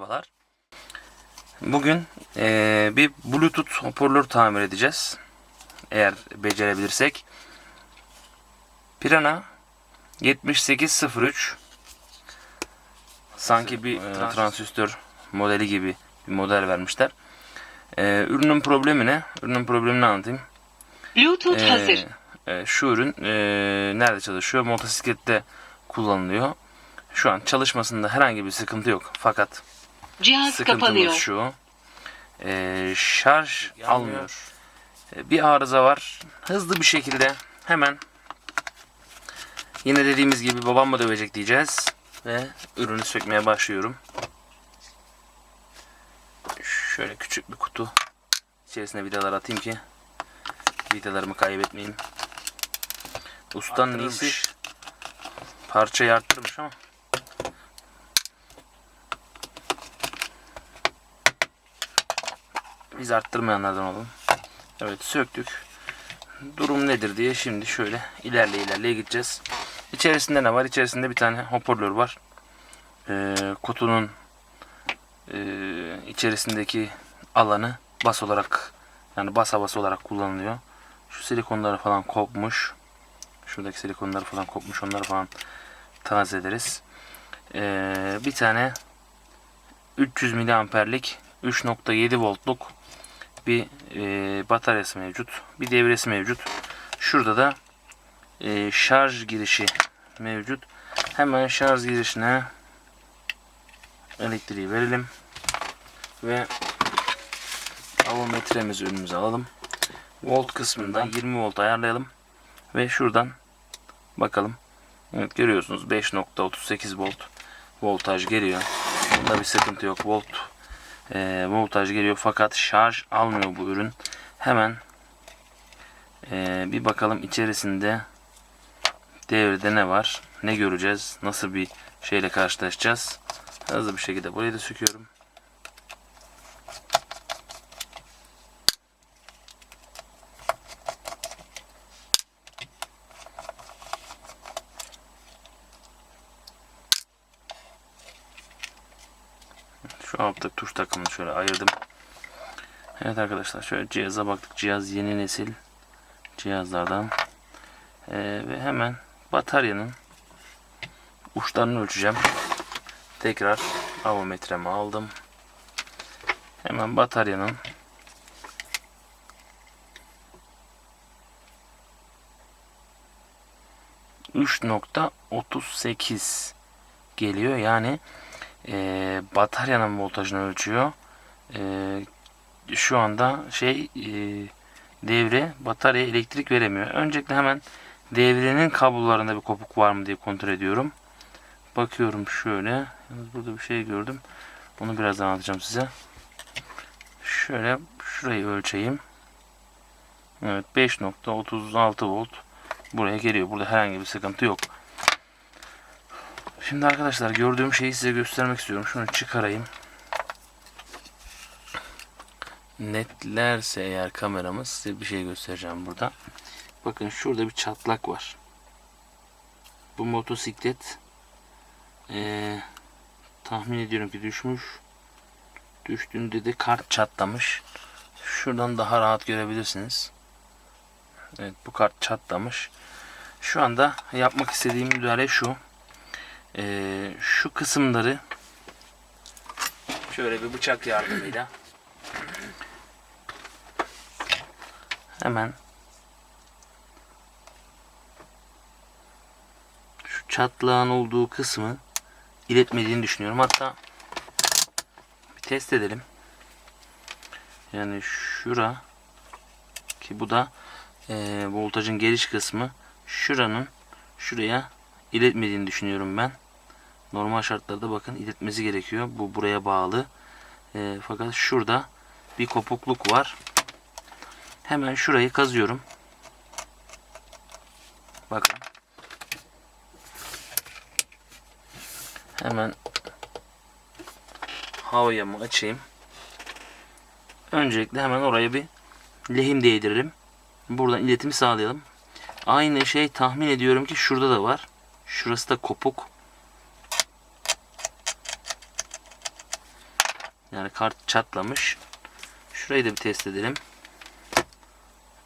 Merhabalar. Bugün eee, bir Bluetooth hoparlör tamir edeceğiz. Eğer becerebilirsek. Pirana 7803 sanki bir e, transistör modeli gibi bir model vermişler. Eee, ürünün problemi ne? Ürünün problemini anlatayım. Bluetooth Ee, hazır. e, şu ürün e, nerede çalışıyor? Motosiklette kullanılıyor. Şu an çalışmasında herhangi bir sıkıntı yok. Fakat Cihaz sıkıntımız kapanıyor. şu. e, şarj almıyor. E, bir arıza var. Hızlı bir şekilde hemen yine dediğimiz gibi babam mı dövecek diyeceğiz. Ve ürünü sökmeye başlıyorum. Şöyle küçük bir kutu. İçerisine vidalar atayım ki vidalarımı kaybetmeyeyim. Ustanın iyisi parçayı arttırmış ama biz arttırmayanlardan olalım. Evet söktük. Durum nedir diye şimdi şöyle ilerle ilerleye gideceğiz. İçerisinde ne var? İçerisinde bir tane hoparlör var. Ee, kutunun e, içerisindeki alanı bas olarak yani basa bas olarak kullanılıyor. Şu silikonları falan kopmuş. Şuradaki silikonları falan kopmuş. Onları falan tazeleriz. Ee, bir tane 300 miliamperlik 3.7 voltluk bir e, bataryası mevcut. Bir devresi mevcut. Şurada da e, şarj girişi mevcut. Hemen şarj girişine elektriği verelim. Ve avometremizi önümüze alalım. Volt kısmında 20 volt ayarlayalım. Ve şuradan bakalım. Evet görüyorsunuz 5.38 volt voltaj geliyor. Bunda bir sıkıntı yok. Volt e, voltaj geliyor fakat şarj almıyor bu ürün. Hemen e, bir bakalım içerisinde devrede ne var? Ne göreceğiz? Nasıl bir şeyle karşılaşacağız? Hızlı bir şekilde burayı da söküyorum. Şu altta tuş takımını şöyle ayırdım. Evet arkadaşlar şöyle cihaza baktık. Cihaz yeni nesil cihazlardan. Ee, ve hemen bataryanın uçlarını ölçeceğim. Tekrar avometremi aldım. Hemen bataryanın %3.38 geliyor. Yani e, bataryanın voltajını ölçüyor. E, şu anda şey e, devre bataryaya elektrik veremiyor. Öncelikle hemen devrenin kablolarında bir kopuk var mı diye kontrol ediyorum. Bakıyorum şöyle. Yalnız burada bir şey gördüm. Onu birazdan anlatacağım size. Şöyle şurayı ölçeyim. Evet 5.36 volt buraya geliyor. Burada herhangi bir sıkıntı yok. Şimdi arkadaşlar gördüğüm şeyi size göstermek istiyorum. Şunu çıkarayım. Netlerse eğer kameramız size bir şey göstereceğim burada. Bakın şurada bir çatlak var. Bu motosiklet eee, tahmin ediyorum ki düşmüş. Düştüğünde de kart çatlamış. Şuradan daha rahat görebilirsiniz. Evet bu kart çatlamış. Şu anda yapmak istediğim müdahale şu. Ee, şu kısımları şöyle bir bıçak yardımıyla hemen şu çatlağın olduğu kısmı iletmediğini düşünüyorum. Hatta bir test edelim. Yani şura ki bu da e, voltajın geliş kısmı şuranın şuraya iletmediğini düşünüyorum ben. Normal şartlarda bakın iletmesi gerekiyor. Bu buraya bağlı. E, fakat şurada bir kopukluk var. Hemen şurayı kazıyorum. Bakın. Hemen havayamı açayım. Öncelikle hemen oraya bir lehim değdiririm. Buradan iletimi sağlayalım. Aynı şey tahmin ediyorum ki şurada da var. Şurası da kopuk. Yani kart çatlamış. Şurayı da bir test edelim.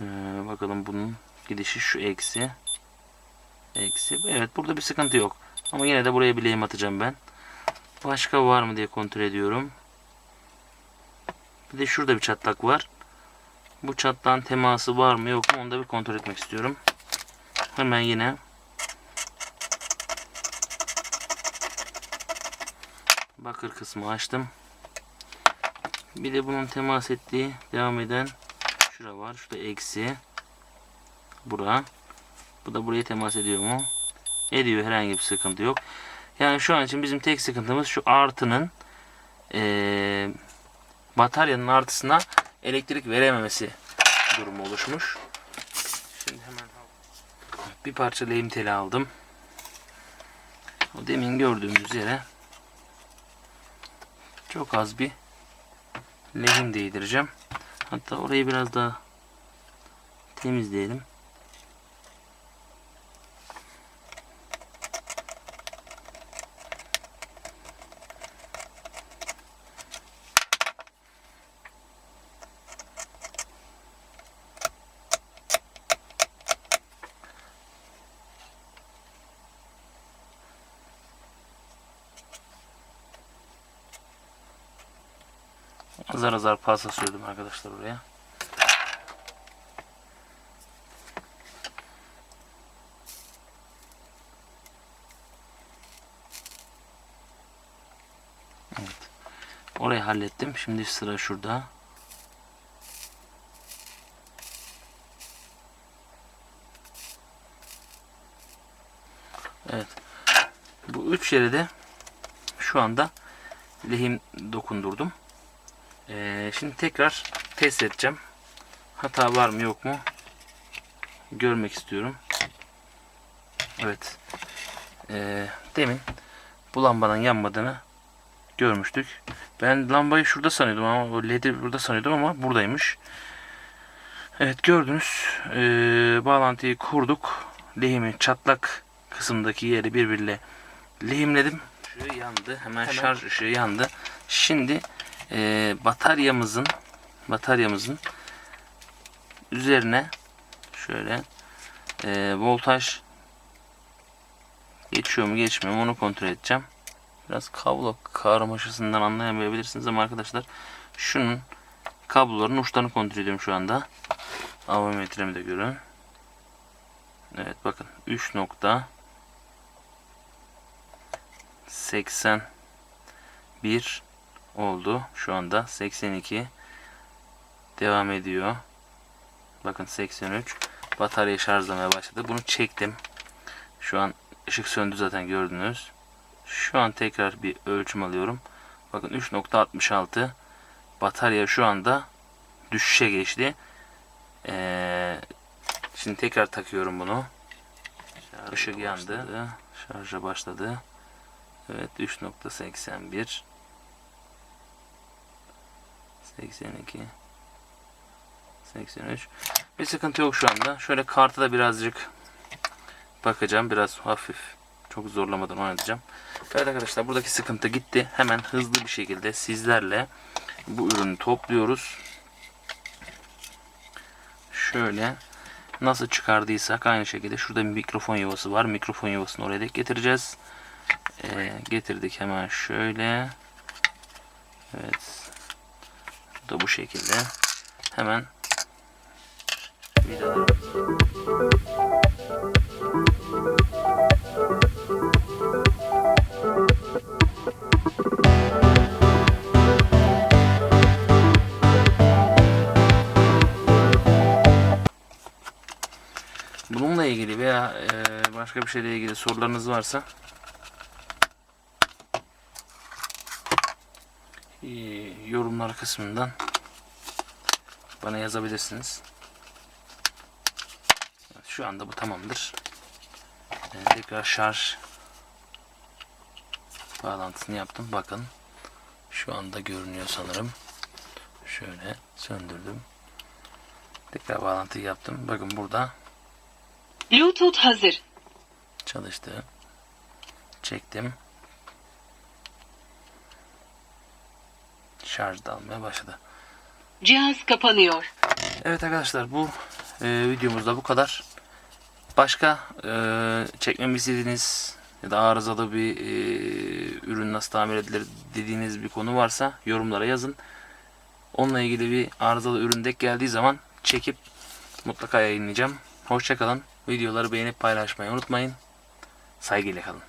Ee, bakalım bunun gidişi şu eksi. Eksi. Evet burada bir sıkıntı yok. Ama yine de buraya bileğim atacağım ben. Başka var mı diye kontrol ediyorum. Bir de şurada bir çatlak var. Bu çatlağın teması var mı yok mu onu da bir kontrol etmek istiyorum. Hemen yine bakır kısmı açtım. Bir de bunun temas ettiği devam eden şura var. Şurada eksi. Bura. Bu da buraya temas ediyor mu? Ediyor. Herhangi bir sıkıntı yok. Yani şu an için bizim tek sıkıntımız şu artının eee bataryanın artısına elektrik verememesi durumu oluşmuş. Şimdi hemen bir parça lehim aldım. O demin gördüğümüz yere çok az bir lehim değdireceğim. Hatta orayı biraz daha temizleyelim. Azar azar pasta sürdüm arkadaşlar oraya. Evet. Orayı hallettim. Şimdi sıra şurada. Evet. Bu üç yere de şu anda lehim dokundurdum. Ee, şimdi tekrar test edeceğim. Hata var mı yok mu? Görmek istiyorum. Evet. Ee, demin bu lambanın yanmadığını görmüştük. Ben lambayı şurada sanıyordum ama o led'i burada sanıyordum ama buradaymış. Evet gördünüz. Ee, bağlantıyı kurduk. Lehimin çatlak kısımdaki yeri birbiriyle lehimledim. Işığı yandı. Hemen, Hemen. şarj ışığı yandı. Şimdi e, bataryamızın bataryamızın üzerine şöyle e, voltaj geçiyor mu geçmiyor mu onu kontrol edeceğim. Biraz kablo karmaşasından anlayamayabilirsiniz ama arkadaşlar şunun kabloların uçlarını kontrol ediyorum şu anda. Avometremi de görün. Evet bakın 3 nokta 81 oldu. Şu anda 82 devam ediyor. Bakın 83 batarya şarjlamaya başladı. Bunu çektim. Şu an ışık söndü zaten gördünüz. Şu an tekrar bir ölçüm alıyorum. Bakın 3.66 batarya şu anda düşüşe geçti. Ee, şimdi tekrar takıyorum bunu. Işık yandı. Şarja başladı. Evet 3.81 82 83 Bir sıkıntı yok şu anda. Şöyle karta da birazcık bakacağım. Biraz hafif çok zorlamadan oynatacağım. Evet arkadaşlar buradaki sıkıntı gitti. Hemen hızlı bir şekilde sizlerle bu ürünü topluyoruz. Şöyle nasıl çıkardıysak aynı şekilde şurada bir mikrofon yuvası var. Mikrofon yuvasını oraya da getireceğiz. Ee, getirdik hemen şöyle. Evet. Da bu şekilde. Hemen vidalar. Bununla ilgili veya e, başka bir şeyle ilgili sorularınız varsa e, yorumlar kısmından bana yazabilirsiniz. Evet, Şu anda bu tamamdır. E, tekrar şarj bağlantısını yaptım. Bakın şu anda görünüyor sanırım. Şöyle söndürdüm. Tekrar bağlantıyı yaptım. Bakın burada Bluetooth hazır. çalıştı. Çektim. Şarj da almaya başladı. Cihaz kapanıyor. Evet arkadaşlar bu e, videomuzda bu kadar. Başka e, çekmemi istediğiniz ya da arızalı bir e, ürün nasıl tamir edilir dediğiniz bir konu varsa yorumlara yazın. Onunla ilgili bir arızalı ürün denk geldiği zaman çekip mutlaka yayınlayacağım. Hoşçakalın. Videoları beğenip paylaşmayı unutmayın. Saygıyla kalın.